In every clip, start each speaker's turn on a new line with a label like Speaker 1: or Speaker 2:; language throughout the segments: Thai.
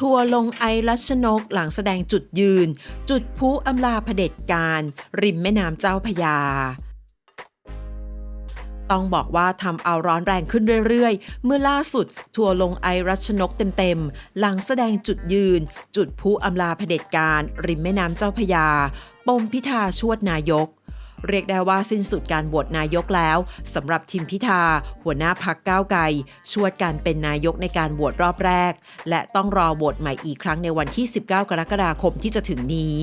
Speaker 1: ทัวร์ลงไอรัชนกหลังแสดงจุดยืน จุดพุอำลาเผด็จการ ริมแม่น้ำเจ้าพยา ต้องบอกว่าทำเอาร้อนแรงขึ้นเรื่อยๆ เมื่อล่าสุด ทัวร์ลงไอรัชนกเต็มๆ หลังแสดงจุดยืน จุดพุอำลาเผด็จการ ริมแม่น้ำเจ้าพยา ปมพิธาชวดนายก เรียกได้ว่าสิ้นสุดการโหวตนายกแล้วสำหรับทิมพิธา หัวหน้าพักก้าวไกลชวดการเป็นนายกในการโหวตรอบแรก และต้องรอโหวตใหม่อีกครั้งในวันที่ 19 กรกฎาคมที่จะถึงนี้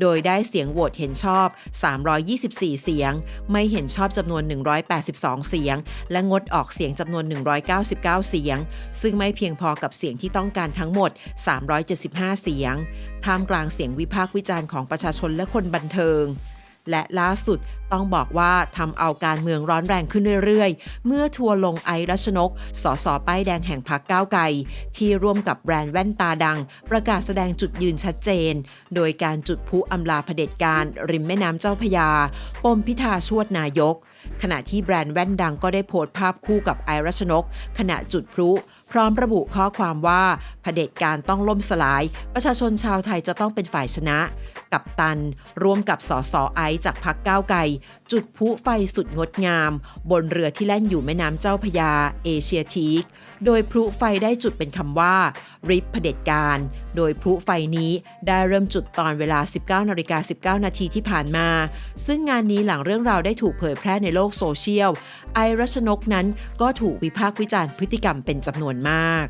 Speaker 1: โดยได้เสียงโหวตเห็นชอบ 324 เสียง ไม่เห็นชอบจำนวน 182 เสียง และงดออกเสียงจำนวน 199 เสียง ซึ่งไม่เพียงพอกับเสียงที่ต้องการทั้งหมด 375 เสียง ท่ามกลางเสียงวิพากษ์วิจารณ์ของประชาชนและคนบันเทิง และล่าสุด ต้องบอกว่าทำเอาการเมืองร้อนแรงขึ้นเรื่อยๆ เมื่อทัวร์ลงไอรัชนก สสป้ายแดงแห่งพักก้าวไกล ที่ร่วมกับแบรนด์แว่นตาดัง ประกาศแสดงจุดยืนชัดเจน โดยการจุดพลุอำลาเผด็จการ ริมแม่น้ำเจ้าพยา ปมพิธาชวดนายก ขณะที่แบรนด์แว่นดังก็ได้โพสต์ภาพคู่กับไอรัชนก ขณะจุดพลุพร้อมระบุข้อความว่าเผด็จการต้องล่มสลาย ประชาชนชาวไทยจะต้องเป็นฝ่ายชนะ กับตันร่วมกับสสไอจากพักก้าวไกลจุดพลุไฟสุดงดงาม บนเรือที่แล่นอยู่แม่น้ำเจ้าพยา เอเชียทีกโดยพลุไฟได้จุดเป็นคำว่า ริบเผด็จการ โดยพลุไฟนี้ได้เริ่มจุดตอนเวลา 19นาฬิกา19 นาทีที่ผ่านมา ซึ่งงานนี้หลังเรื่องราวได้ถูกเผยแพร่ในโลกโซเชียล ไอรัชนกนั้นก็ถูกวิพากษ์วิจารณ์พฤติกรรมเป็นจำนวนมาก